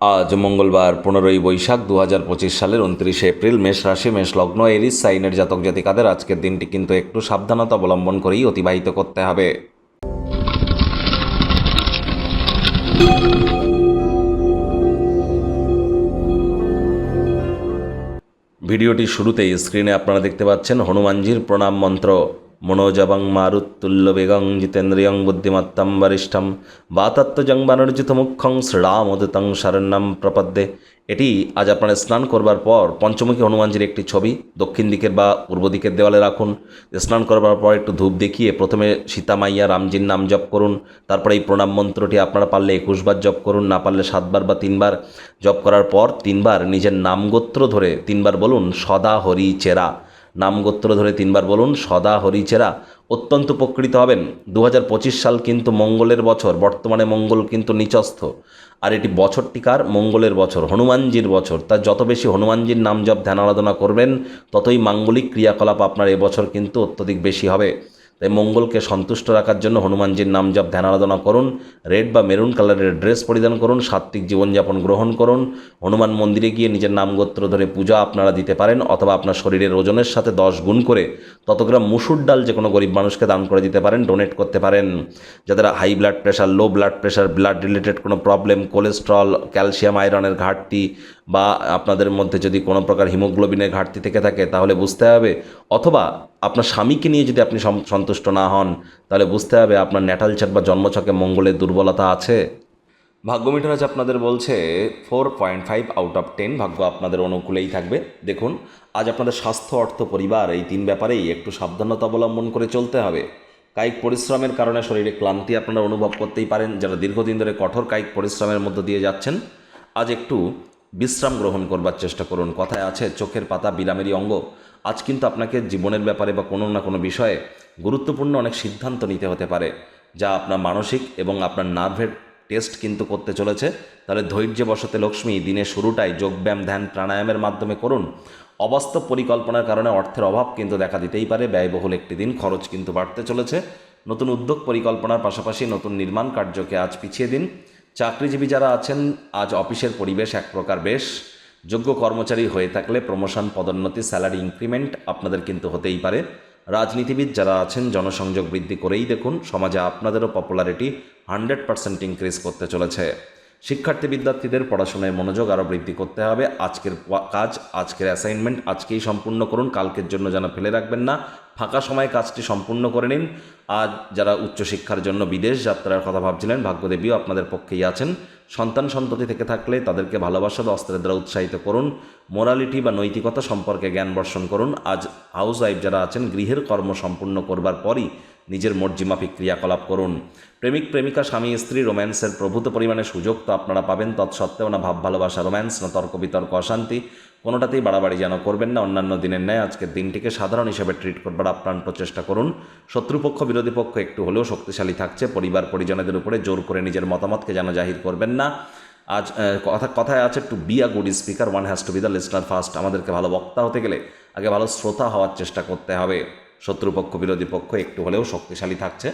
আজ মঙ্গলবার পনেরোই বৈশাখ দু হাজার পঁচিশ সালের উনত্রিশে এপ্রিল মেষ রাশি, মেষ লগ্ন, এরিস, সাইনের জাতক জাতিকাদের আজকের দিনটি কিন্তু একটু সাবধানতা অবলম্বন করেই অতিবাহিত করতে হবে। ভিডিওটি শুরুতেই স্ক্রিনে আপনারা দেখতে পাচ্ছেন হনুমানজির প্রণাম মন্ত্র। মনোজবং মারুত্তুল্য বেগং জিতেন্দ্রিয়ং বুদ্ধিমত্তম বরিষ্ঠম। বাতাত্মজং বানর্জিত মুখ্যং শ্রীরামোদিতং শরণ্যম প্রপদ্যে। এটি আজ আপনারা স্নান করবার পর পঞ্চমুখী হনুমানজির একটি ছবি, দক্ষিণ দিকের বা পূর্ব দিকের দেওয়ালে রাখুন। স্নান করবার পর একটু ধূপ দেখিয়ে প্রথমে সীতামাইয়া রামজির নাম জপ করুন। তারপরে এই প্রণাম মন্ত্রটি আপনারা পারলে একুশবার জপ করুন, না পারলে সাতবার বা তিনবার জপ করার পর তিনবার নিজের নামগোত্র ধরে তিনবার বলুন, সদা হরি চেরা। নামগোত্র ধরে তিনবার বলুন, সদা হরিচেরা অত্যন্ত উপকৃত হবেন। দু হাজার পঁচিশ সাল কিন্তু মঙ্গলের বছর, বর্তমানে মঙ্গল কিন্তু নিচস্থ। আর এটি বছরটিকার মঙ্গলের বছর, হনুমানজির বছর। তা যত বেশি হনুমানজির নাম জপ, ধ্যান, আরাধনা করবেন, ততই মাঙ্গলিক ক্রিয়াকলাপ আপনার এবছর কিন্তু অত্যধিক বেশি হবে। তাই মঙ্গলকে সন্তুষ্ট রাখার জন্য হনুমানজির নাম জপ, ধ্যান আরাধনা করুন। রেড বা মেরুন কালারের ড্রেস পরিধান করুন, সাত্ত্বিক জীবনযাপন গ্রহণ করুন। হনুমান মন্দিরে গিয়ে নিজের নামগোত্র ধরে পূজা আপনারা দিতে পারেন অথবা আপনার শরীরের ওজনের সাথে দশ গুণ করে তত গ্রাম মুসুর ডাল যে কোনো গরিব মানুষকে দান করে দিতে পারেন ডোনেট করতে পারেন। যাদের high blood pressure low blood pressure blood related কোনো প্রবলেম কোলেস্ট্রল ক্যালসিয়াম আয়রনের ঘাটতি বা আপনাদের মধ্যে যদি কোনো প্রকার হিমোগ্লোবিনের ঘাটতি থেকে থাকে, তাহলে বুঝতে হবে। অথবা আপনার স্বামীকে নিয়ে যদি আপনি সন্তুষ্ট না হন, তাহলে বুঝতে হবে আপনার ন্যাটাল চার্ট বা জন্মছকে মঙ্গলের দুর্বলতা আছে। ভাগ্য মিটার আজ আপনাদের বলছে four point five out of ten ভাগ্য আপনাদের অনুকূলেই থাকবে। দেখুন, আজ আপনাদের স্বাস্থ্য, অর্থ, পরিবার এই তিন ব্যাপারেই একটু সাবধানতা অবলম্বন করে চলতে হবে। কায়িক পরিশ্রমের কারণে শরীরে ক্লান্তি আপনারা অনুভব করতেই পারেন, যারা দীর্ঘদিন ধরে কঠোর কায়িক পরিশ্রমের মধ্য দিয়ে যাচ্ছেন। আজ একটু বিশ্রাম গ্রহণ করবার চেষ্টা করুন। কথায় আছে, চোখের পাতা বিরামেরই অঙ্গ। আজ কিন্তু আপনাকে জীবনের ব্যাপারে বা কোনো না কোনো বিষয়ে গুরুত্বপূর্ণ অনেক সিদ্ধান্ত নিতে হতে পারে, যা আপনার মানসিক এবং আপনার নার্ভের টেস্ট কিন্তু করতে চলেছে। তাহলে ধৈর্য বসতে লক্ষ্মী, দিনের শুরুটাই যোগব্যায়াম ধ্যান, প্রাণায়ামের মাধ্যমে করুন। অবাস্তব পরিকল্পনার কারণে অর্থের অভাব কিন্তু দেখা দিতেই পারে। ব্যয়বহুল একটি দিন, খরচ কিন্তু বাড়তে চলেছে। নতুন উদ্যোগ পরিকল্পনার পাশাপাশি নতুন নির্মাণ কার্যকে আজ পিছিয়ে দিন। চাকরিজীবী যারা আছেন, আজ অফিসের পরিবেশ এক প্রকার বেশ। যোগ্য কর্মচারী হয়ে থাকলে প্রমোশন, পদোন্নতি, স্যালারি ইনক্রিমেন্ট আপনাদের কিন্তু হতেই পারে। রাজনীতিবিদ যারা আছেন, জনসংযোগ বৃদ্ধি করেই দেখুন, সমাজে আপনাদেরও পপুলারিটি হান্ড্রেড পার্সেন্ট ইনক্রিজ করতে চলেছে। শিক্ষার্থী বিদ্যার্থীদের পড়াশোনায় মনোযোগ আরও বৃদ্ধি করতে হবে। আজকের কাজ, আজকের অ্যাসাইনমেন্ট আজকেই সম্পূর্ণ করুন। কালকের জন্য যেন ফেলে রাখবেন না। ফাঁকা সময়ে কাজটি সম্পূর্ণ করে নিন। আজ যারা উচ্চশিক্ষার জন্য বিদেশ যাত্রার কথা ভাবছিলেন, ভাগ্যদেবীও আপনাদের পক্ষেই আছেন। সন্তান সন্ততি থেকে থাকলে তাদেরকে ভালোবাসার অস্ত্রের দ্বারা উৎসাহিত করুন। মোরালিটি বা নৈতিকতা সম্পর্কে জ্ঞান বর্ষণ করুন। আজ হাউস ওয়াইফ যারা আছেন, গৃহের কর্ম সম্পূর্ণ করবার পরই নিজের মর্জিমাফিক ক্রিয়াকলাপ করুন। প্রেমিক, প্রেমিকা, স্বামী, স্ত্রী, রোম্যান্সের প্রভূত পরিমাণে সুযোগ তো আপনারা পাবেন। তৎসত্ত্বেও না ভাব, ভালোবাসা, রোম্যান্স, না তর্ক, বিতর্ক, অশান্তি, কোনোটাতেই বাড়াবাড়ি যেন করবেন না। অন্যান্য দিনের ন্যায় আজকের দিনটিকে সাধারণ হিসেবে ট্রিট করবার আপ্রাণ প্রচেষ্টা করুন। শত্রুপক্ষ, বিরোধী পক্ষ একটু হলেও শক্তিশালী থাকছে। পরিবার, পরিজনদের উপরে জোর করে নিজের মতামতকে যেন জাহির করবেন না। আজ কথা, কথায় আছে to be a good speaker one has to be the listener first আমাদেরকে ভালো বক্তা হতে গেলে আগে ভালো শ্রোতা হওয়ার চেষ্টা করতে হবে। শত্রুপক্ষ বিরোধী পক্ষ একটু হলেও শক্তিশালী থাকছে।